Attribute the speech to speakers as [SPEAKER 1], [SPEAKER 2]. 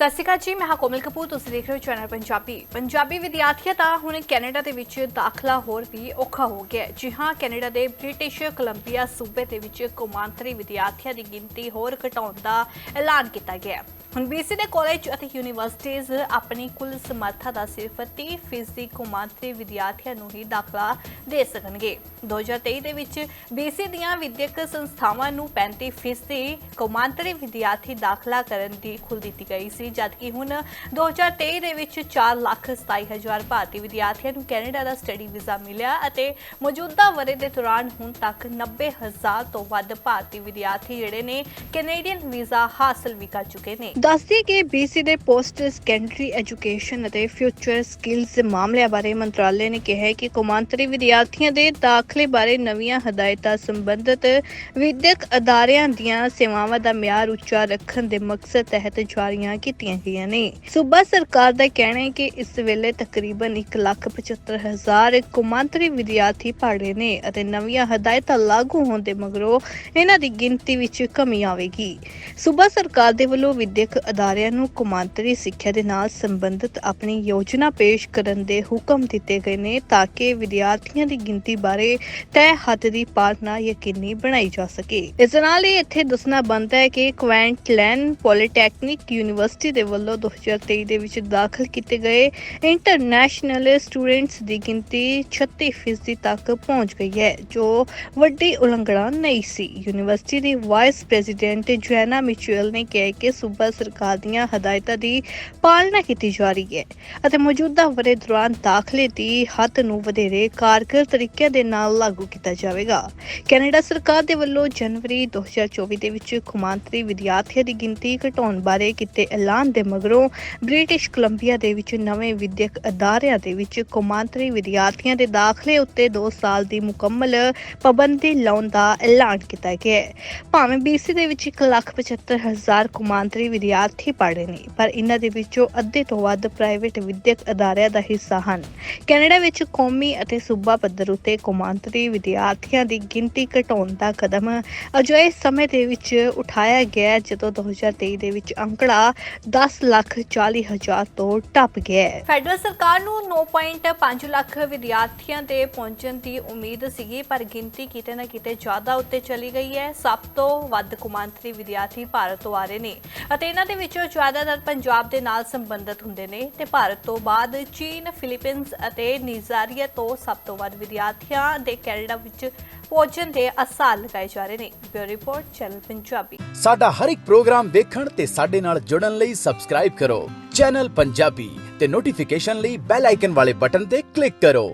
[SPEAKER 1] ਸਤਿ ਸ਼੍ਰੀ ਅਕਾਲ ਜੀ, ਮੈਂ ਹਾਂ ਕੋਮਲ ਕਪੂਰ, ਤੁਸੀਂ ਦੇਖ ਰਹੇ ਹੋ ਚੈਨਲ ਪੰਜਾਬੀ। ਪੰਜਾਬੀ ਵਿਦਿਆਰਥੀਆਂ ਦਾ ਹੁਣ ਕੈਨੇਡਾ ਦੇ ਵਿੱਚ ਦਾਖਲਾ ਹੋਰ ਵੀ ਔਖਾ ਹੋ ਗਿਆ ਹੈ। ਜੀ ਹਾਂ, ਕੈਨੇਡਾ ਦੇ ਬ੍ਰਿਟਿਸ਼ ਕੋਲੰਬੀਆ ਸੂਬੇ ਦੇ ਵਿੱਚ ਕੌਮਾਂਤਰੀ ਵਿਦਿਆਰਥੀਆਂ ਦੀ ਗਿਣਤੀ ਹੋਰ ਘਟਾਉਣ ਦਾ ਐਲਾਨ ਕੀਤਾ ਗਿਆ ਹੈ। ਹੁਣ BC ਦੇ ਕਾਲਜ ਅਤੇ ਯੂਨੀਵਰਸਿਟੀਆਂ ਆਪਣੀ ਕੁੱਲ ਸਮਰੱਥਾ ਦਾ ਸਿਰਫ 30% ਕੌਮਾਂਤਰੀ ਵਿਦਿਆਰਥੀਆਂ ਨੂੰ ਹੀ ਦਾਖਲਾ ਦੇ ਸਕਣਗੇ। 2023 ਦੇ ਵਿੱਚ BC ਦੀਆਂ ਵਿਦਿਅਕ ਸੰਸਥਾਵਾਂ ਨੂੰ 35% ਕੌਮਾਂਤਰੀ ਵਿਦਿਆਰਥੀ ਦਾਖਲਾ ਕਰਨ ਦੀ ਖੁੱਲ੍ਹ ਦਿੱਤੀ ਗਈ ਸੀ, ਜਦਕਿ ਹੁਣ 2023 ਦੇ ਵਿੱਚ 4 ਲੱਖ 27 ਹਜ਼ਾਰ ਭਾਰਤੀ ਵਿਦਿਆਰਥੀਆਂ ਨੂੰ ਕੈਨੇਡਾ ਦਾ ਸਟੱਡੀ ਵੀਜ਼ਾ ਮਿਲਿਆ ਅਤੇ ਮੌਜੂਦਾ ਵਰੇ ਦੇ ਦੌਰਾਨ ਹੁਣ ਤੱਕ 90 ਹਜ਼ਾਰ ਤੋਂ ਵੱਧ ਭਾਰਤੀ ਵਿਦਿਆਰਥੀ ਜਿਹੜੇ ਨੇ ਕੈਨੇਡੀਅਨ ਵੀਜ਼ਾ ਹਾਸਲ ਵੀ ਕਰ ਚੁੱਕੇ ਨੇ। ਦੱਸਦੀ ਕਿ BC ਦੇ ਪੋਸਟ ਸੈਕੰਡਰੀ ਐਜੂਕੇਸ਼ਨ ਅਤੇ ਫਿਊਚਰ ਸਕਿੱਲਸ ਮਾਮਲਿਆਂ ਬਾਰੇ ਮੰਤਰਾਲੇ ਨੇ ਕਿਹਾ ਹੈ ਕਿ ਕੌਮਾਂਤਰੀ ਵਿਦਿਆਰਥੀਆਂ ਦੇ ਦਾਖਲੇ ਬਾਰੇ ਨਵੀਆਂ ਹਦਾਇਤਾਂ ਸੰਬੰਧਿਤ ਵਿਦਿਅਕ ਅਦਾਰਿਆਂ ਦੀਆਂ ਸੇਵਾਵਾਂ ਦਾ ਮਿਆਰ ਉੱਚਾ ਰੱਖਣ ਦੇ ਮਕਸਦ ਤਹਿਤ ਜਾਰੀਆਂ ਕੀਤੀਆਂ ਗਈਆਂ ਨੇ। ਸੂਬਾ ਸਰਕਾਰ ਦਾ ਕਹਿਣਾ ਹੈ ਕਿ ਇਸ ਵੇਲੇ ਤਕਰੀਬਨ 1,75,000 ਕੌਮਾਂਤਰੀ ਵਿਦਿਆਰਥੀ ਪੜ੍ਹ ਰਹੇ ਨੇ ਅਤੇ ਨਵੀਆਂ ਹਦਾਇਤਾਂ ਲਾਗੂ ਹੋਣ ਦੇ ਮਗਰੋਂ ਇਹਨਾਂ ਦੀ ਗਿਣਤੀ ਵਿੱਚ ਕਮੀ ਆਵੇਗੀ। ਸੂਬਾ ਸਰਕਾਰ ਦੇ ਵੱਲੋਂ ਵਿਦਿਅਕ ਅਦਾਰਿਆਂ ਨੂੰ ਕੌਮਾਂਤਰੀ ਸਿੱਖਿਆ ਦੇ ਨਾਲ ਸੰਬੰਧਿਤ ਆਪਣੀ ਯੋਜਨਾ ਪੇਸ਼ ਕਰਨ ਦੇ ਹੁਕਮ ਦਿੱਤੇ ਗਏ ਨੇ ਤਾਂ ਕਿ ਵਿਦਿਆਰਥੀਆਂ ਦੀ ਗਿਣਤੀ ਬਾਰੇ ਤੈਅ ਹੱਦ ਦੀ ਪਾਲਣਾ ਯਕੀਨੀ ਬਣਾਈ ਜਾ ਸਕੇ। ਇਸ ਦੇ ਨਾਲ ਹੀ ਇੱਥੇ ਦੱਸਣਾ ਬਣਦਾ ਹੈ ਕਿ ਕੁਇੰਟਲੈਂਡ ਪੋਲੀਟੈਕਨਿਕ ਯੂਨੀਵਰਸਿਟੀ ਦੇ ਵੱਲੋਂ 2023 ਦੇ ਵਿੱਚ ਦਾਖਲ ਕੀਤੇ ਗਏ ਇੰਟਰਨੈਸ਼ਨਲ ਸਟੂਡੈਂਟਸ ਦੀ ਗਿਣਤੀ 36% ਤੱਕ ਪਹੁੰਚ ਗਈ ਹੈ, ਜੋ ਵੱਡੀ ਉਲੰਘਣਾ ਨਹੀਂ ਸੀ। ਯੂਨੀਵਰਸਿਟੀ ਦੀ ਵਾਈਸ ਪ੍ਰੈਜ਼ੀਡੈਂਟ ਜੈਨਾ ਮਿਚੁਅਲ ਨੇ ਕਿਹਾ ਕਿ ਸੂਬਾ ਸਰਕਾਰ ਦੀਆਂ ਹਦਾਇਤਾਂ ਦੀ ਪਾਲਣਾ ਕੀਤੀ ਜਾ ਰਹੀ ਹੈ ਅਤੇ ਮੌਜੂਦਾ ਵਰੇ ਦੌਰਾਨ ਦਾਖਲੇ ਦੀ ਹੱਦ ਨੂੰ ਵਧੇਰੇ ਕਾਰਗਰ ਤਰੀਕੇ ਦੇ ਨਾਲ ਲਾਗੂ ਕੀਤਾ ਜਾਵੇਗਾ। ਕੈਨੇਡਾ ਸਰਕਾਰ ਦੇ ਵੱਲੋਂ ਜਨਵਰੀ 2024 ਦੇ ਵਿੱਚ ਕੌਮਾਂਤਰੀ ਵਿਦਿਆਰਥੀਆਂ ਦੀ ਗਿਣਤੀ ਘਟਾਉਣ ਬਾਰੇ ਕੀਤੇ ਐਲਾਨ ਦੇ ਮਗਰੋਂ ਬ੍ਰਿਟਿਸ਼ ਕੋਲੰਬੀਆ ਦੇ ਵਿੱਚ ਨਵੇਂ ਵਿਦਿਅਕ ਅਦਾਰਿਆਂ ਦੇ ਵਿੱਚ ਕੌਮਾਂਤਰੀ ਵਿਦਿਆਰਥੀਆਂ ਦੇ ਦਾਖਲੇ ਉੱਤੇ 2 ਸਾਲ ਦੀ ਮੁਕੰਮਲ ਪਾਬੰਦੀ ਲਾਉਣ ਦਾ ਐਲਾਨ ਕੀਤਾ ਗਿਆ ਹੈ। ਭਾਵੇਂ BC ਦੇ ਵਿੱਚ 1,75,000 ਕੌਮਾਂਤਰੀ ਵਿਦਿਆਰਥੀ ਵਿਦਿਆਰਥੀ ਪੜ੍ਹ ਰਹੇ ਨੇ, ਪਰ ਇਹਨਾਂ ਦੇ ਵਿੱਚੋਂ ਅੱਧੇ ਤੋਂ ਵੱਧ ਪ੍ਰਾਈਵੇਟ ਵਿਦਿਅਕ ਅਦਾਰਿਆਂ ਦਾ ਹਿੱਸਾ ਹਨ। ਕੈਨੇਡਾ ਵਿੱਚ ਕੌਮੀ ਅਤੇ ਸੂਬਾ ਪੱਧਰ ਉੱਤੇ ਕੌਮਾਂਤਰੀ ਵਿਦਿਆਰਥੀਆਂ ਦੀ ਗਿਣਤੀ ਘਟਾਉਣ ਦਾ ਕਦਮ ਅਜਿਹੇ ਸਮੇਂ ਦੇ ਵਿੱਚ ਉਠਾਇਆ ਗਿਆ ਜਦੋਂ 2023 ਦੇ ਵਿੱਚ ਅੰਕੜਾ 10 ਲੱਖ 40 ਹਜ਼ਾਰ ਤੋਂ ਟੱਪ ਗਿਆ ਹੈ। ਫੈਡਰਲ ਸਰਕਾਰ ਨੂੰ 9.5 ਲੱਖ ਵਿਦਿਆਰਥੀਆਂ ਦੇ ਪਹੁੰਚਣ ਦੀ ਉਮੀਦ ਸੀਗੀ, ਪਰ ਗਿਣਤੀ ਕਿਤੇ ਨਾ ਕਿਤੇ ਜ਼ਿਆਦਾ ਉੱਤੇ ਚਲੀ ਗਈ ਹੈ। ਸਭ ਤੋਂ ਵੱਧ ਕੌਮਾਂਤਰੀ ਵਿਦਿਆਰਥੀ ਭਾਰਤ ਤੋਂ ਆ ਰਹੇ ਨੇ ਅਤੇ ਇਹਨਾਂ ਦੇ ਵਿੱਚੋਂ ਜ਼ਿਆਦਾਤਰ ਪੰਜਾਬ ਦੇ ਨਾਲ ਸੰਬੰਧਿਤ ਹੁੰਦੇ ਨੇ ਤੇ ਭਾਰਤ ਤੋਂ ਬਾਅਦ ਚੀਨ, ਫਿਲੀਪੀਨਸ ਅਤੇ ਨਾਈਜੀਰੀਆ ਤੋਂ ਸਭ ਤੋਂ ਵੱਧ ਵਿਦਿਆਰਥੀਆਂ ਦੇ ਕੈਨੇਡਾ ਵਿੱਚ ਪਹੁੰਚਣ ਦੇ ਅਸਾਰ ਲਗਾਏ ਜਾ ਰਹੇ ਨੇ। Bureau report, channel Punjabi.
[SPEAKER 2] ਸਾਡਾ ਹਰ ਇੱਕ ਪ੍ਰੋਗਰਾਮ ਦੇਖਣ ਤੇ ਸਾਡੇ ਨਾਲ ਜੁੜਨ ਲਈ ਸਬਸਕ੍ਰਾਈਬ ਕਰੋ। ਚੈਨਲ ਪੰਜਾਬੀ ਤੇ ਨੋਟੀਫਿਕੇਸ਼ਨ ਲਈ ਬੈਲ ਆਈਕਨ ਵਾਲੇ ਬਟਨ ਤੇ ਕਲਿੱਕ ਕਰੋ।